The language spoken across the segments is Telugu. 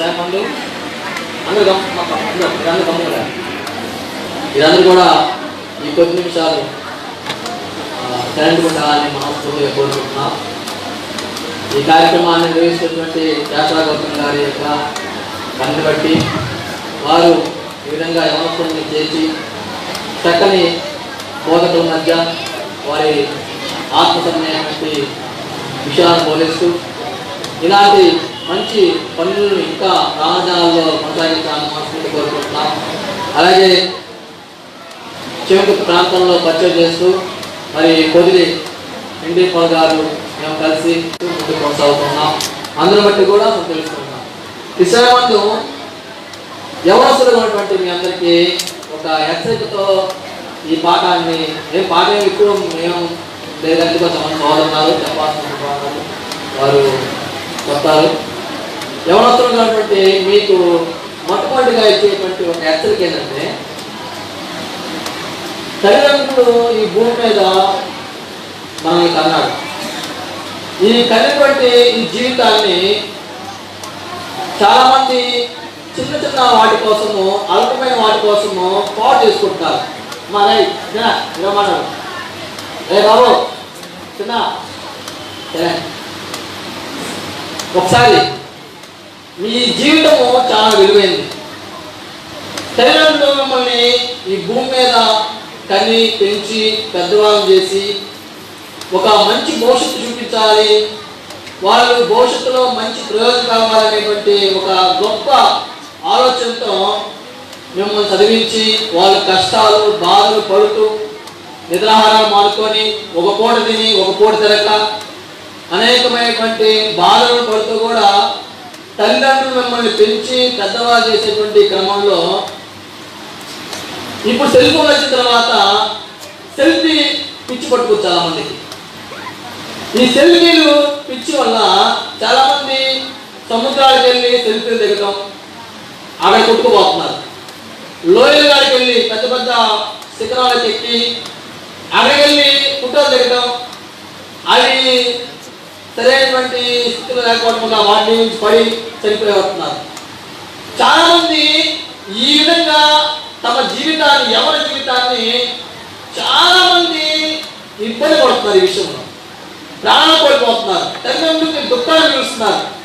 సేపండు అందరూ గమ్ అందరూ మీరందరూ గమ్ముగా మీరందరూ కూడా ఈ కొద్ది నిమిషాలు కరెంట్ ఉండాలని మనస్ఫూర్తిగా కోరుకుంటున్నాం. ఈ కార్యక్రమాన్ని నిర్వహిస్తున్నటువంటి యాత్రా గౌతమ్ గారి యొక్క పనిని బట్టి వారు ఈ విధంగా యవనస్తుల్ని చేసి చక్కని బోధకుల మధ్య వారి ఆత్మసమైనటువంటి విషయాలను బోధిస్తూ ఇలాంటి మంచి పనులను ఇంకా రామజానాల్లో కొనసాగించాలని మనస్ఫూర్తి కోరుకుంటున్నాం. అలాగే చెవిక ప్రాంతంలో పరిచయం చేస్తూ మరి కొదిలి ఇండి పాల్ గారు మేము కలిసి ముందు కొనసాగుతున్నాం. అందరూ బట్టి కూడా మనం తెలుసుకుంటున్నాం. విశాఖమందు యవనస్తులు ఉన్నటువంటి మీ అందరికీ ఒక ఎక్సైజ్తో ఈ పాఠాన్ని ఏ పాట ఎక్కువ మేము లేదంటే కొంతమంది సోదరున్నారు చెప్పాల్సిన వారు చెప్తారు యవనస్తులు కాబట్టి మీకు మొట్టమొదటిగా ఇచ్చేటువంటి ఒక హెచ్చరిక ఏంటంటే తల్లిదండ్రులు ఈ భూమి మీద మనల్ని కన్నాడు. ఈ కన్నటువంటి ఈ జీవితాన్ని చాలామంది చిన్న చిన్న వాటి కోసము అల్పమైన వాటి కోసము పాడు చేసుకుంటారు మా రై ఇరమన్నాడు రే బాబు చిన్న. ఒకసారి మీ జీవితము చాలా విలువైంది. తల్లిదండ్రులు మిమ్మల్ని ఈ భూమి మీద కని పెంచి పెద్దవాళ్ళు చేసి ఒక మంచి భవిష్యత్తు చూపించాలి. వాళ్ళు భవిష్యత్తులో మంచి ప్రయోజనం కావాలనేటువంటి ఒక గొప్ప ఆలోచనతో మిమ్మల్ని చదివించి వాళ్ళ కష్టాలు బాధలు పడుతూ నిద్రాహారాలు మానుకొని ఒక పూట తిని ఒక పూట తిరగ అనేకమైనటువంటి బాధలు పడుతూ కూడా తల్లిదండ్రులు మిమ్మల్ని పెంచి పెద్దవాళ్ళు చేసేటువంటి క్రమంలో ఇప్పుడు సెల్ ఫోన్ వచ్చిన తర్వాత సెల్ఫీ పిచ్చి పట్టుకోవచ్చు చాలామందికి. ఈ సెల్ఫీలు పిచ్చి వల్ల చాలామంది సముద్రాలకు వెళ్ళి సెల్ఫీలు దిగటం అక్కడ కొట్టుకుపోతున్నారు. లోయల గారికి వెళ్ళి పెద్ద పెద్ద శిఖరాలకు ఎక్కి అక్కడికి వెళ్ళి ఫోటోలు దిగటం అవి సరైనటువంటి స్థితిలో లేకపోవడం వల్ల వాటి నుంచి పడి చనిపోతున్నారు చాలా మంది ఈ విధంగా తమ జీవితాన్ని ఎవరి జీవితాన్ని చాలా మంది ఇబ్బంది పడుతున్నారు ఈ విషయంలో. ప్రాణాలు కోల్పోతున్నారు. తల్లిదండ్రులు దుఃఖాన్ని చూస్తున్నారు.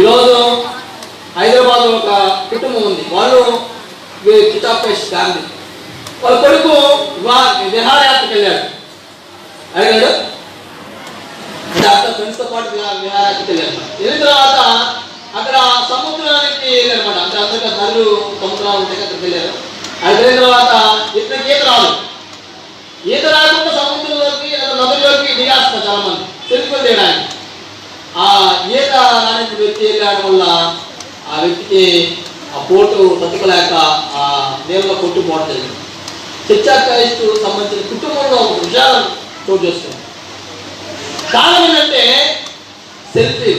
ఈరోజు హైదరాబాద్ ఒక కుటుంబం ఉంది. వాళ్ళు వీ- ఫ్యామిలీ వాళ్ళ కొడుకు విహారయాత్రకు వెళ్ళాడు. అడిగాడు అక్కడ ఫ్రెండ్స్తో పాటు విహారానికి విహారయాత్రకు వెళ్ళిన తర్వాత అక్కడ సముద్రానికి వెళ్ళారన్నమాట. అంటే అందరికీ నదులు సముద్రాలు ఉంటాయి కదా, అక్కడికి వెళ్ళారు. అది వెళ్ళిన తర్వాత ఇతనికి ఈత రాదు. ఈత రాకుండా సముద్రంలోకి లేదా నదుల్లోకి దిగాస్తారు చాలా మంది తెలుసుకొని తీయడానికి ఆ ఈత రాని వ్యక్తి వెళ్ళడం వల్ల ఆ వ్యక్తికి ఆ పోటు తట్టుకోలేక ఆ నీళ్ళలో కొట్టుపోవడం జరిగింది. చర్చా క్రైస్తు సంబంధించిన కుటుంబంలో ఒక విషయాలను చోటు చేసుకుంది. కారణం ఏంటంటే సెల్ఫీ.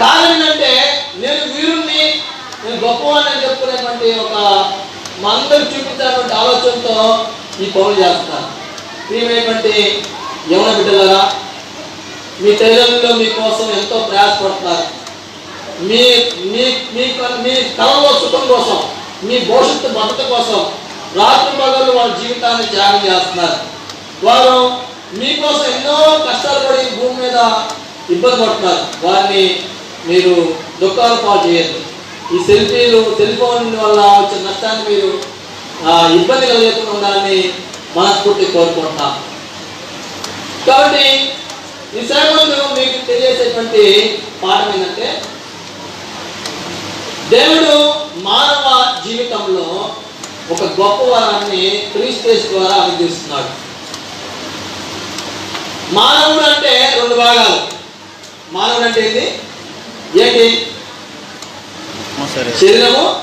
కారణం ఏంటంటే నేను వీరుణ్ణి నేను గొప్పవాడిని అని చెప్పుకునేటువంటి ఒక మా అందరికి చూపించేటువంటి ఆలోచనతో ఈ పనులు చేస్తున్నారు. ప్రియమైనటువంటి యవన బిడ్డలారా మీ తల్లిదండ్రులు మీకోసం ఎంతో ప్రయాసపడుతున్నారు. మీ మీ మీ మీ కళలో సుఖం కోసం మీ భవిష్యత్తు భద్రత కోసం రాత్రి పగలు వాళ్ళ జీవితాన్ని త్యాగం చేస్తున్నారు. వారు మీకోసం ఎన్నో కష్టాలు పడి భూమి మీద ఇబ్బంది పడుతున్నారు. వారిని మీరు దుఃఖాలు పాలు చేయద్దు. ఈ సెల్ఫీలు సెల్ ఫోన్ వల్ల వచ్చే నష్టాన్ని మీరు ఆ, ఇబ్బంది కలగకుండా ఉండాలని మనస్ఫూర్తి కోరుకుంటున్నాం. కాబట్టి ఈ సేవలు మీకు తెలియజేసేటువంటి పాఠం ఏంటంటే దేవుడు మానవ జీవితంలో ఒక గొప్ప వరాన్ని క్రీస్తేస్ ద్వారా అనుగ్రహిస్తున్నాడు. మానవుడు అంటే రెండు భాగాలు. మానవుడు అంటే ఏంటి? ఏంటి? శరీరము.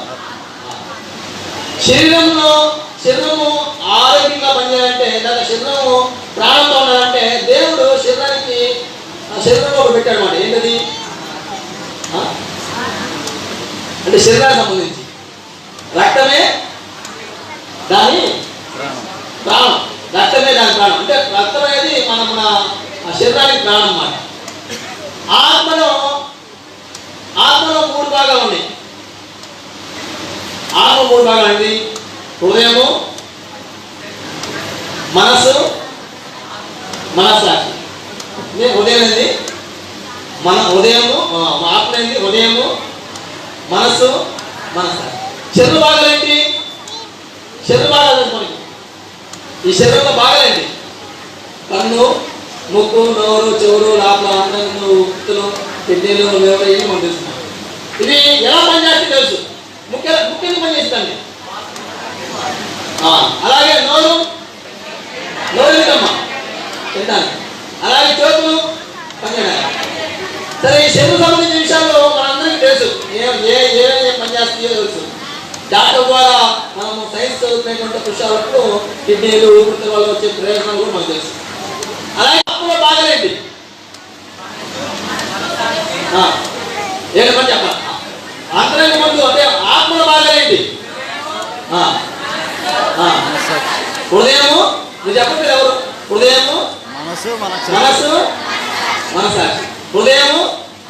శరీరంలో శరీరము ఆరోగ్యంగా పనిచేయాలంటే లేదా శరీరము ప్రాణంతో ఉండాలంటే దేవుడు శరీరానికి శరీరంలో ఒకటి పెట్టాడు అనమాట ఏంటది? అంటే శరీరానికి సంబంధించి. రక్తమే దాని ప్రాణం. రక్తమే దాని ప్రాణం. అంటే రక్తం అనేది మన మన ఆ శరీరానికి ప్రాణం అన్నమాట. ఆత్మలో ఆత్మలో మూడు భాగాలు ఉన్నాయి. ఆత్మ మూడు భాగాలు అండి హృదయము మనస్సు మనస్సాక్షి హృదయం ఏంది మన హృదయము ఆత్మ ఏంది హృదయము మనస్సు మనస్సాక్షి శరీర భాగాలు ఏంటి? శరీర భాగాలు మనకి ఈ శరీరంలో భాగాలు ఏంటి? కన్ను ముక్కు నోరు చెవులు లోపల అంగము ఉత్తులు కిడ్నీలు లేవరు ఏమి మనకు ఇది ఎలా పనిచేస్తే తెలుసు. ముఖ్య ముఖ్యంగా పనిచేస్తుంది అలాగే నోరు నోరు ఎందుకమ్మా? తింటాను. అలాగే చేతులు పనిచేయడానికి. సరే ఈ శరీరం సంబంధించిన విషయాల్లో మనందరికీ తెలుసు. ఏ ఏ ఏ ఏ తెలుసు. డాక్టర్ ద్వారా మనము సైన్స్ చదువుకునేటువంటి విషయాలకు కిడ్నీలు ఊపిరితిత్తుల వల్ల వచ్చే ప్రయోజనాలు కూడా మనకు తెలుసు. అలాగే బాగాలేంటి ఆ, ఏంటి పని చెప్పాలి అంతరంగ ముందు అంటే ఆత్మలో మనస్సాక్షి హృదయము నువ్వు చెప్పండి ఎవరు? హృదయము మనసు మనసు మనసాక్షి హృదయము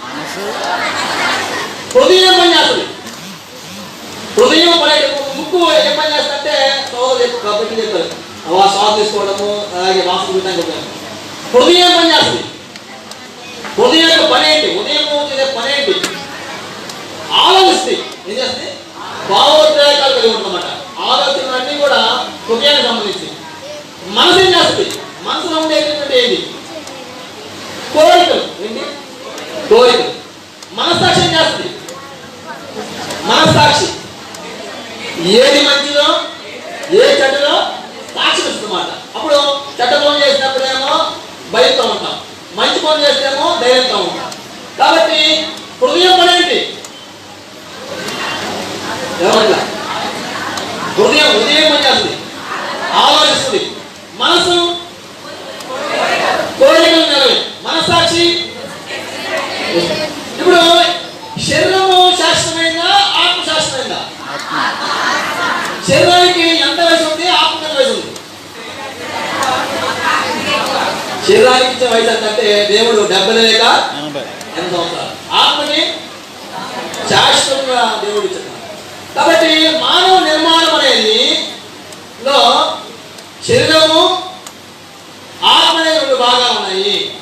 మనసు హృదయం పని చేస్తుంది. హృదయం పని ముక్కు ఏం పని చేస్తుంటే సోదరు చెప్పు కాబట్టి చెప్పారు ఆ శ్వాస తీసుకోవడము అలాగే వాసన చూడడానికి ఉపయోగం హృదయం పనిచేస్తుంది హృదయం యొక్క పని ఏంటి? ఉదయం చేసే పని ఏంటి? ఆలోచిస్తే. ఏం చేస్తుంది? భావోద్రేకాలు కలిగి ఉంటుందన్నమాట. ఆలోచనలన్నీ కూడా హృదయానికి సంబంధించి. మనసు ఏం చేస్తుంది? మనసులో ఉండేటటువంటి ఏంటి కోరికలు. ఏంటి? కోరికలు. మనస్సాక్షి ఏం చేస్తుంది? మనస్సాక్షి. ఏది మంచిదో? ఏ చెడ్డ సాక్షి వస్తుందన్నమాట అప్పుడు చెడ్డ పనులు చేసినప్పుడేమో భయంతో ఉంటాం మంచి పనులు చేస్తేమో కాబట్టి హృదయం పని ఏంటి హృదయం హృదయం పని ఆలోచిస్తుంది. మనసు కోరికలు నిలవి మనసాక్షి ఇప్పుడు శరీరము శాస్త్రమైందా ఆత్మ శాస్త్రమైందా ఆత్మ శరీరానికి ఎంత వయసు ఉంది ఆత్మకి ఎంత వయసు ఉంది శరీరానికి ఇచ్చే వయసు అంటే దేవుడు డెబ్బై లేక ఎనభై. ఎనభై సంవత్సరాలు. ఆత్మకి శాశ్వతంగా దేవుడు ఇచ్చాడు. కాబట్టి మానవ నిర్మాణం అనేది లో శరీరము ఆత్మ అనే రెండు భాగాలు ఉన్నాయి.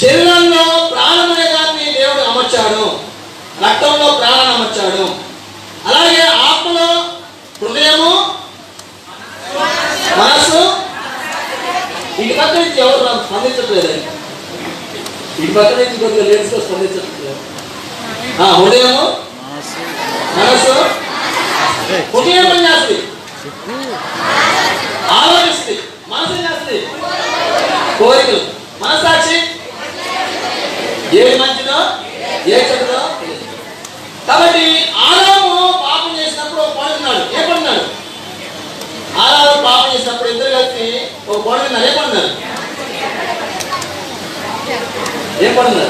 శరీరంలో ప్రాణం అనే దాన్ని దేవుడు అమర్చాడు. రక్తంలో ప్రాణాన్ని అమర్చాడు అలాగే ఆత్మలో హృదయము మనస్సు ఇటు పక్క నుంచి ఎవరు నాకు స్పందించట్లేదు ఇటు పక్క నుంచి కొద్దిగా లేడీస్గా స్పందించట్లేదు ఆ, మనసు. హృదయం పని చేస్తుంది. చెప్పు ఆలోచిస్తుంది. మనసు ఏం చేస్తుంది. కోరికలు. మనసాక్షి ఏది మంచిదో ఏ చెడుదో కాబట్టి ఆదాము పాపం చేసినప్పుడు ఒక ఏ పండున్నాడు ఆదాము పాపం చేసినప్పుడు ఇద్దరు కలిసి ఒక పండుతున్నాడు ఏ పండున్నారు ఏం పడుతుంది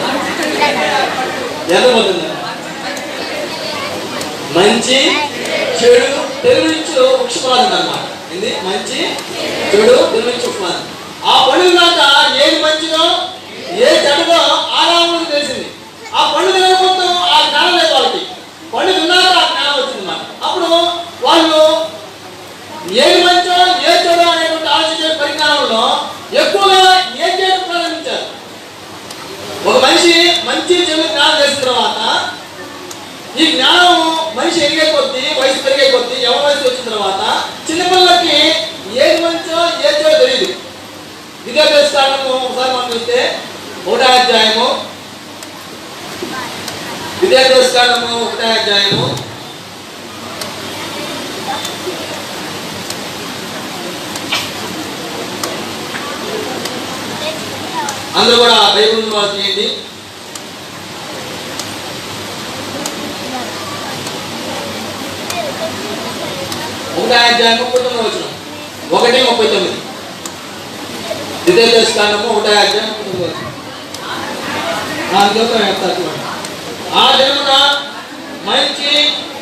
ఎంత పండున్నారు మంచి చెడు తెలుగునిచ్చు వృక్షఫలాలు అన్నమాట. ఏంది? మంచి చెడు తెలుగునిచ్చు వృక్షఫలాలు ఆ పండుగ దాక ఏది మంచిదో ఏ చెడుదో ఆరాములకు తెలిసింది. ఆ పండుగ తినకపోతే ఆ జ్ఞానం లేదు వాళ్ళకి. పండుగ తిన్నాక ఆ జ్ఞానం వచ్చింది అన్నమాట అప్పుడు వాళ్ళు ఏది మంచో ఏ చెడో అనేటువంటి ఆలోచించే పరిజ్ఞానంలో ఎక్కువగా ఒక మనిషి మంచి చెడు జ్ఞానం చేసిన తర్వాత ఈ జ్ఞానం మనిషి ఎదిగే కొద్ది వయసు పెరిగే కొద్ది ఎవరి వయసు వచ్చిన తర్వాత చిన్నపిల్లలకి ఏది మంచో ఏది చెడో తెలియదు విద్యాభ్యాస కారణము ఒకసారి మనం చూస్తే ఒకటో అధ్యాయము. విద్యాభ్యాస కారణము ఒకటో అధ్యాయము. అందరూ కూడా బైబుల్ వారికి వాళ్ళు తీయండి ఒకటో అధ్యాయం ముప్పై తొమ్మిది వచ్చిన ఒకటి ముప్పై తొమ్మిది. ద్వితీయ కాండము ఒకటో అధ్యాయం ముప్పై తొమ్మిది వచ్చిన ఆ దివసం చూడండి. ఆ జన్మన మంచి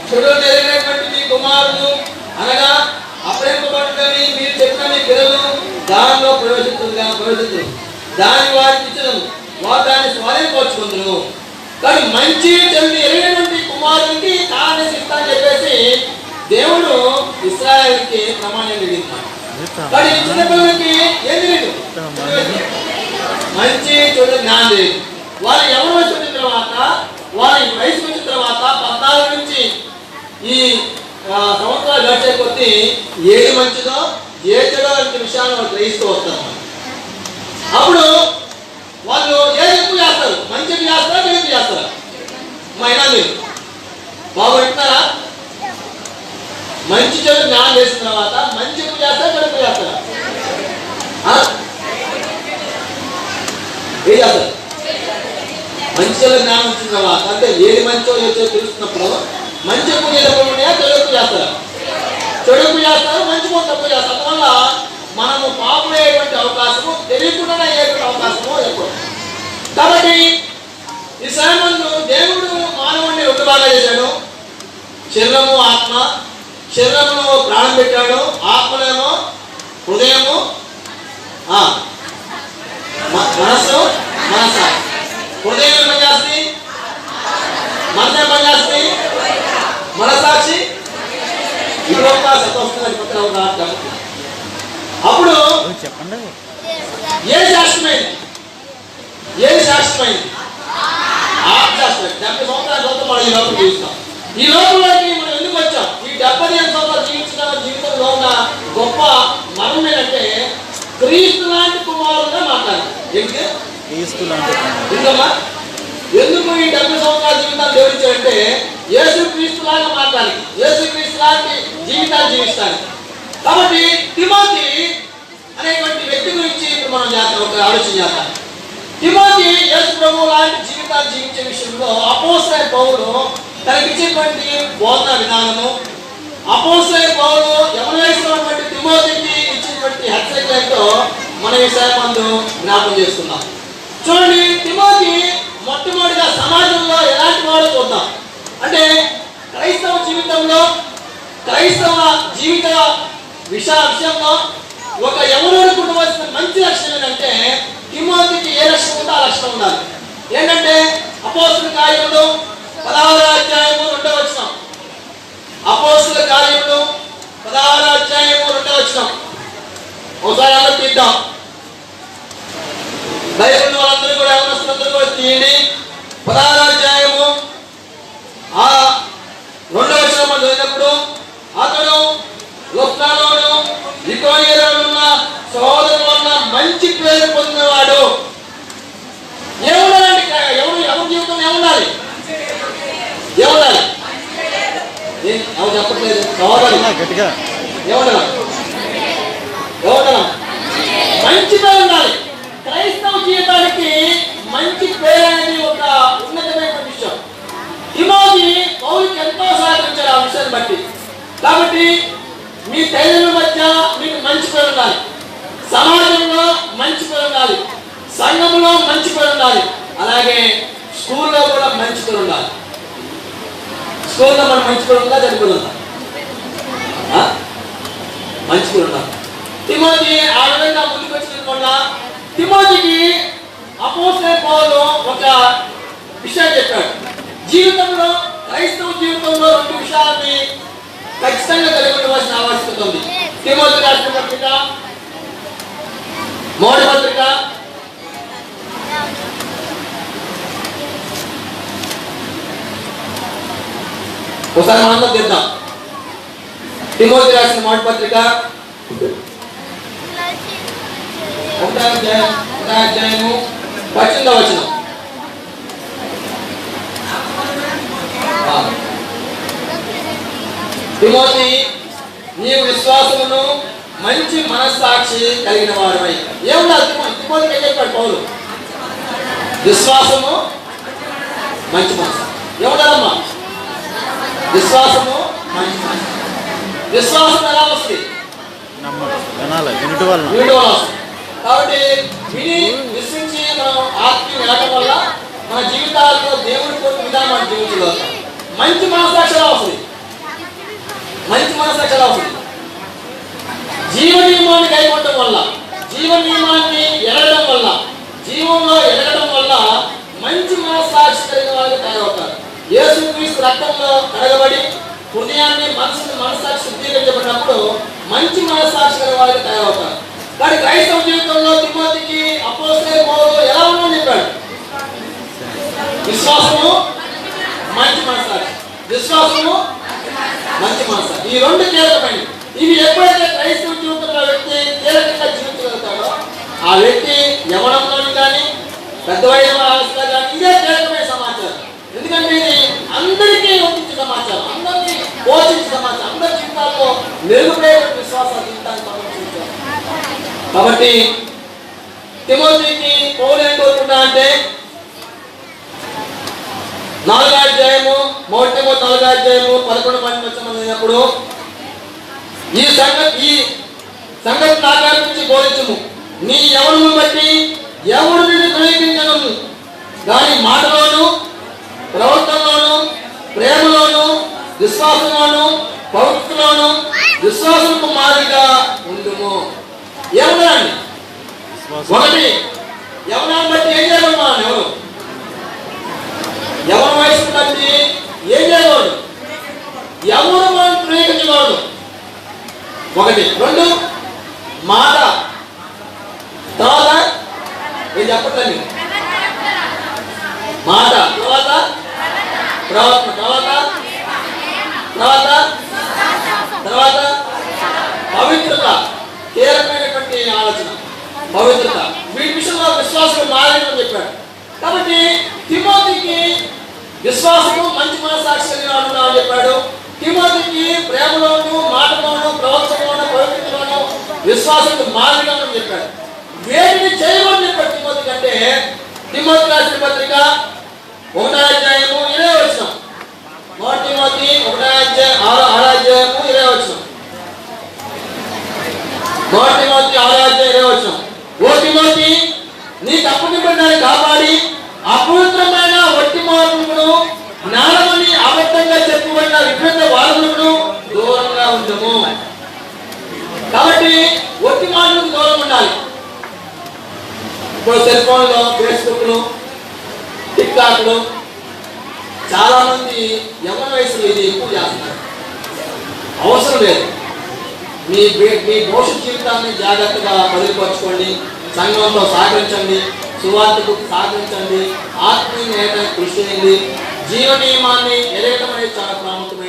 చెడు జరిగినటువంటి మీ కుమారులు అనగా అప్రేమపడుతుంది మీరు చెప్పిన మీ పిల్లలు దానిలో ప్రవేశిస్తుంది కానీ ప్రవేశించరు దాని వారికి ఇచ్చను వారు దాన్ని స్వాధీనపరుచుకుందరు కానీ మంచి చెడు ఎరిగినటువంటి కానీ చిన్న పిల్లలకి ఏం తెలియదు మంచి చెడు జ్ఞానం లేదు. వారు ఎవరు వయసు వచ్చిన తర్వాత వారి వయసు వచ్చిన తర్వాత పద్నాలుగు నుంచి ఈ సంవత్సరాలు గడిచే కొద్దీ ఏది మంచిదో ఏ చెడో అనే విషయాన్ని వాళ్ళు గ్రహిస్తూ వస్తారు. అప్పుడు వాళ్ళు ఏది ఎక్కువ చేస్తారు? మంచిది చేస్తారా చెడు చేస్తారా? మా అయినా మీరు బాబు వింటున్నారా? మంచి చెడు జ్ఞానం చేసిన తర్వాత మంచి ఎక్కువ చేస్తారా చెడు చేస్తారా ఆ? ఏం చేస్తారు? మంచి చెడు జ్ఞానం వచ్చిన తర్వాత అంటే ఏది మంచో ఏదో తెలుస్తున్నప్పుడు మంచి ఎక్కువ చేసేప్పుడు ఉన్నాయా చెడు చేస్తారా. చెడుపు చేస్తారు మంచి కొంత తప్పు చేస్తారు. అందువల్ల మనము పాపం అయ్యేటువంటి అవకాశము తెలియకుండానే అయ్యేటువంటి అవకాశము ఎక్కువ. కాబట్టి ఈ సమయంలో దేవుడు మానవుడిని రెండు బాగా చేశాడు. శరీరము ఆత్మ శరీరంలో ప్రాణం పెట్టాడు. ఆత్మనేమో హృదయము ఆ, మనస్సు మనస. హృదయం ఏం పనిచేస్తుంది మనసు ఏం పనిచేస్తుంది మనసాక్షి ఇది ఒక సత్తా పక్కన ఒక అప్పుడు చెప్పండి ఏ శాస్త్రమైంది ఏ శాస్త్రమైంది ఆత్మ శాస్త్రం డెబ్బై సంవత్సరాల లోపల మనం ఈ లోపల చూస్తాం ఈ లోపల మనం డెబ్బై ఐదు సంవత్సరాలు జీవించిన జీవితంలో ఉన్న గొప్ప మనం ఏంటంటే క్రీస్తు లాంటి కుమారుడుగా మాట్లాడాలి. ఏంటి? క్రీస్తు లాంటి కుమారుడు. ఎందుకమ్మా ఎందుకు ఈ డెబ్బై సంవత్సరాల జీవితాన్ని దేవుడించాడంటే యేసు క్రీస్తు లాగా మాట్లాడాలి. యేసు క్రీస్తు లాంటి జీవితాన్ని జీవిస్తాను కాబట్టి తిమోతి అనేటువంటి వ్యక్తి గురించి ఇప్పుడు మనం చేద్దాం ఒక ఆలోచన చేద్దాం. తిమోతి యేసు ప్రభు లాంటి జీవితాన్ని జీవించే విషయంలో అపోసరైన పౌరులు తనకిచ్చేటువంటి బోధన విధానము అపోసరైన పౌరులు యమనేశ్వరం వయసులో తిమోతికి ఇచ్చినటువంటి హెచ్చరిక ఏంటో మన విషయాన్ని మందు జ్ఞాపం చేసుకుందాం. చూడండి తిమోతి మొట్టమొదటిగా సమాజంలో ఎలాంటి వాడో చూద్దాం? అంటే క్రైస్తవ జీవితంలో క్రైస్తవ జీవిత విష విషయంలో ఒక ఎవరోడికి ఉండవలసిన మంచి లక్షణం ఏంటంటే తిమోతికి ఏ లక్షణం ఉందో ఆ లక్షణం ఉండాలి. ఏంటంటే అపోసిన కార్యములు పదహారు అధ్యాయము రెండవ వచ్చినాం అపోస్తుల కార్యములు పదహారు అధ్యాయము రెండవ వచనం. ఒకసారి అలా తీద్దాం బైబిల్ వాళ్ళందరూ కూడా యవనస్తులందరూ కూడా తీయండి. పదహారు అధ్యాయము ఆ రెండవ వచనం మనం చదివినప్పుడు అతడు లుప్తాలోను ఇకోనియలో ఉన్న సహోదరుల వలన మంచి పేరు పొందినవాడు ఏముండాలండి ఎవరు ఎవరి జీవితం ఏముండాలి ఏముండాలి ఎవరు? చెప్పట్లేదు ఇలా గట్టిగా. ఏమంటారా ఏమంటారా మంచి పేరు ఉండాలి. క్రైస్తవ జీవితానికి మంచి పేరు అనేది ఒక ఉన్నతమైన విషయం. తిమోతి పౌరుకి ఎంతో సహకరించారు ఆ విషయాన్ని బట్టి. కాబట్టి మీ తల్లిదండ్రుల మధ్య మీకు మంచి పేరు ఉండాలి. సమాజంలో మంచి పేరు ఉండాలి. సంఘంలో మంచి పేరు ఉండాలి. అలాగే స్కూల్లో కూడా మంచి పేరు ఉండాలి. స్కూల్లో మనం మంచి కూడా ఉందా చెడు పేరు ఉందా ఆ? మంచి పేరు ఉండాలి తిమోతి ఆ విధంగా ముందుకు వచ్చిన తిమోజీకి అపోసే పౌలు ఒక విషయం చెప్పాడు. జీవితంలో క్రైస్తవ జీవితంలో రెండు విషయాలని ఖచ్చితంగా కలిగి ఉండవలసిన ఆవశ్యకత ఉంది. తిమోజీ రాష్ట్ర పత్రిక మోడీ పత్రిక ఒకసారి మనం తీద్దాం తిమోతి రాసిన మౌడి పత్రిక ఒకటో అధ్యాయం ఒకటో అధ్యాయము తిమోతి నీవు విశ్వాసమును మంచి మనస్సాక్షి కలిగిన వారమై ఏమన్నా తిమోతికి ఏం చెప్పాడు పౌలు? విశ్వాసము మంచి మనసు ఏమన్నారమ్మా విశ్వాసము విశ్వాసం ఎలా వస్తుంది? వినాలి వినుట వలన. కాబట్టి విని విశ్వించి మనం ఆత్మీయ వెళ్ళటం వల్ల మన జీవితాల్లో దేవుడి కొరకు విధానం మన జీవితంలో. మంచి మనసాక్షి ఎలా వస్తుంది? మంచి మనసాక్షి ఎలా వస్తుంది? జీవ నియమాన్ని కైకొట్టడం వల్ల జీవ నియమాన్ని ఎరగడం వల్ల జీవంలో ఎరగడం వల్ల మంచి మనసాక్షి కలిగిన వాళ్ళకి యేసుక్రీస్తు రక్తంలో కడగబడి హృదయాన్ని మనసుని మనసాక్షి శుద్ధీకరించబడినప్పుడు మంచి మనస్సాక్షి గల వారికి తయారవుతారు. కానీ క్రైస్తవ జీవితంలో తిరుమతికి అపోసే పౌలు ఎలా ఉందని చెప్పాడు. విశ్వాసము మంచి మనసాక్షి విశ్వాసము మంచి మనసాక్షి ఈ రెండు కీలకమైనవి ఇవి ఎప్పుడైతే క్రైస్తవ జీవితంలో వ్యక్తి కీలకంగా జీవించగలుగుతాడో ఆ వ్యక్తి యవనంలోని కానీ పెద్ద వయసు కానీ ఇదే కీలకమైన సమాచారం. ఎందుకంటే ఇది సమాచారం. అందరినీ పోషించే సమాచారం. అందరి జీవితాల్లో మెరుగుపడే విశ్వాస జీవితాన్ని సమర్పించారు కాబట్టి తిమోతికి పౌలు ఏం కోరుకుంటా అంటే నాలుగో అధ్యాయము మొదటి నాలుగో అధ్యాయము పదకొండు మంది వచ్చినప్పుడు ఈ సంగతి ఈ సంగతి నాకారించి బోధించము. నీ ఎవరిని బట్టి ఎవరు నిన్ను గ్రహించను దాని మాటలోను ప్రవర్తన విశ్వాసంలోను పవిత్రలోను విశ్వాసంకు మాదిరిగా ఉండుము. ఏమన్నారండి ఒకటి యవనాన్ని బట్టి ఏం చేయగలమా ఎవరు? యవన వయసు బట్టి ఏం చేయకూడదు ఎవరు మనం ప్రేమించకూడదు ఒకటి. రెండు. మాట తర్వాత ఏం చెప్పట్లేదు మాట తర్వాత? ప్రవర్తన. తర్వాత? తర్వాత? తర్వాత? పవిత్రత. కీలకమైనటువంటి ఆలోచన. పవిత్రత. వీటి విషయంలో విశ్వాసం మారని చెప్పాడు. కాబట్టి తిమోతికి విశ్వాసము మంచి మనసాక్షి కలిగిన వాడు అని చెప్పాడు. తిమోతికి ప్రేమలోను మాటలోను ప్రవర్తనలోను పవిత్రలోను విశ్వాసం మారిగా అని చెప్పాడు. వేటిని చేయమని చెప్పాడు తిమోతి కంటే తిమోతి రాసిన పత్రిక ఒకటో అధ్యాయము ఇదే వచ్చినాం మొదటి తిమోతి ఒకటో అధ్యాయం ఆరో ఆరో అధ్యాయము ఇరవై వచ్చిన మొదటి తిమోతి ఆరో అధ్యాయం ఇరవై వచ్చిన ఓ తిమోతి నీ తప్పు నిబంధనని కాపాడి అపవిత్రమైన వట్టి మార్పును జ్ఞానముని అబద్ధంగా చెప్పబడిన విభిన్న వాదములను దూరంగా ఉండము కాబట్టి ఒట్టి మాటలకు దూరం ఉండాలి. ఇప్పుడు సెల్ ఫోన్లో ఫేస్బుక్లు టిక్టాక్లు చాలా మంది యవన వయసులో ఇది ఎక్కువ చేస్తున్నారు. అవసరం లేదు. మీ మీ భవిష్యత్ జీవితాన్ని జాగ్రత్తగా బదిలిపరచుకోండి సంఘంలో సహకరించండి సువార్తకు సహకరించండి ఆత్మీయ నేత కృషి చేయండి జీవ నియమాన్ని ఎరగడం అనేది చాలా ప్రాముఖ్యమైన